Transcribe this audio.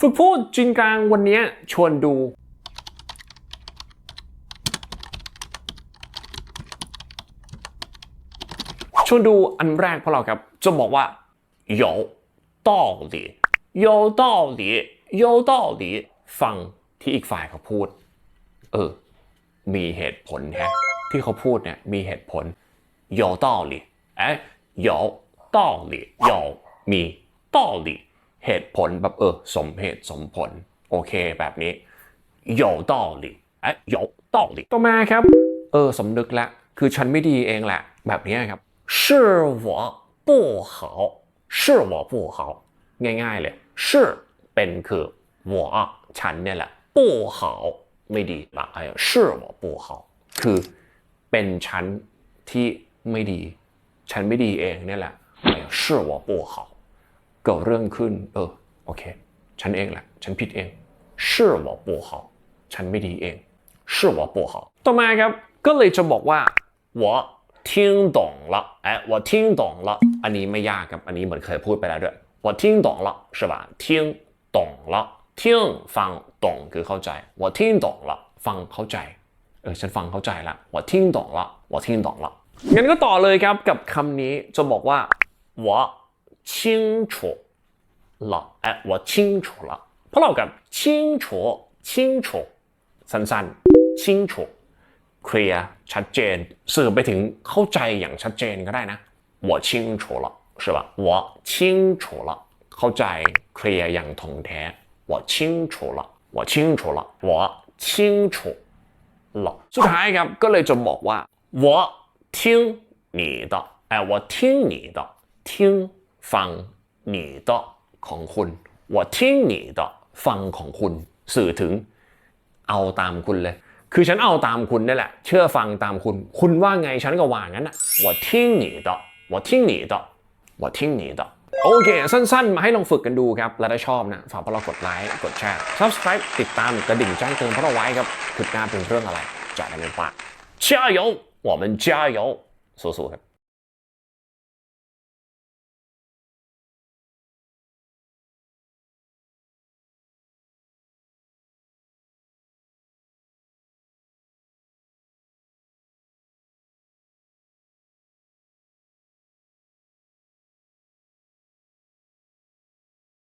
ฝึกพูดจีนกลางวันนี้ชวนดู ชวนดูอันแรกพวกเราครับ จะบอกว่า有道理有道理有道理ฟังที่อีกฝ่ายเขาพูด เออ มีเหตุผลแฮะ ที่เขาพูดเนี่ยมีเหตุผล有道理哎有道理有มี道理 เหตุผลแบบเออ สมเหตุสมผล โอเคแบบนี้有道理哎有道理ต่อมาครับ เออ สำนึกแล้ว คือฉันไม่ดีเองแหละ แบบนี้ครับ是我不好是我不好ง่ายๆเลย是เป็นคือ我ฉันเนี่ยแหละ不好ไม่ดีละไอ้是我不好คือเป็นฉันที่ไม่ดี ฉันไม่ดีเองเนี่ยแหละไอ้是我不好 เกิดเรื่องขึ้น เออ โอเค ฉันเองแหละ ฉันผิดเอง是我不好ฉันไม่ดีเอง是我不好ต่อมาครับ ก็เลยจะบอกว่า我听懂了哎我听懂了อันนี้ไม่ยากครับ อันนี้เหมือนเคยพูดไปแล้วด้วย我听懂了是吧听懂了听ฟัง懂คือเข้าใจ我听懂了ฟังเข้าใจ เออ ฉันฟังเข้าใจละ我听懂了我听懂了งั้นก็ต่อเลยครับกับคำนี้จะบอกว่า我清楚 了哎我清楚了เพราะเรากับ清楚清楚สั้นๆ清楚เคลียร์ชัดเจนสื่อไปถึงเข้าใจอย่างชัดเจนก็ได้นะ我清楚了是吧我清楚了เข้าใจเคลียร์อย่างถ่องแท้我清楚了我清楚了我清楚了สุดท้ายครับก็เลยจะบอกว่า我听你的哎我听你的听ฟัง你的 ของคุณ我听你的ฟังของคุณ สื่อถึง เอาตามคุณเลย คือฉันเอาตามคุณนี่แหละ เชื่อฟังตามคุณ คุณว่าไงฉันก็ว่างั้นนะ我听你的我听你的我听你的โอเค สั้นๆ มาให้ลองฝึกกันดูครับ และถ้าชอบนะ ฝากพวกเรากดไลค์ กดแชร์ subscribe ติดตามกระดิ่งแจ้งเตือนพวกเราไว้ครับคลิปหน้าเป็นเรื่องอะไรจะได้ไม่พลาด加油我们加油สู้ๆครับ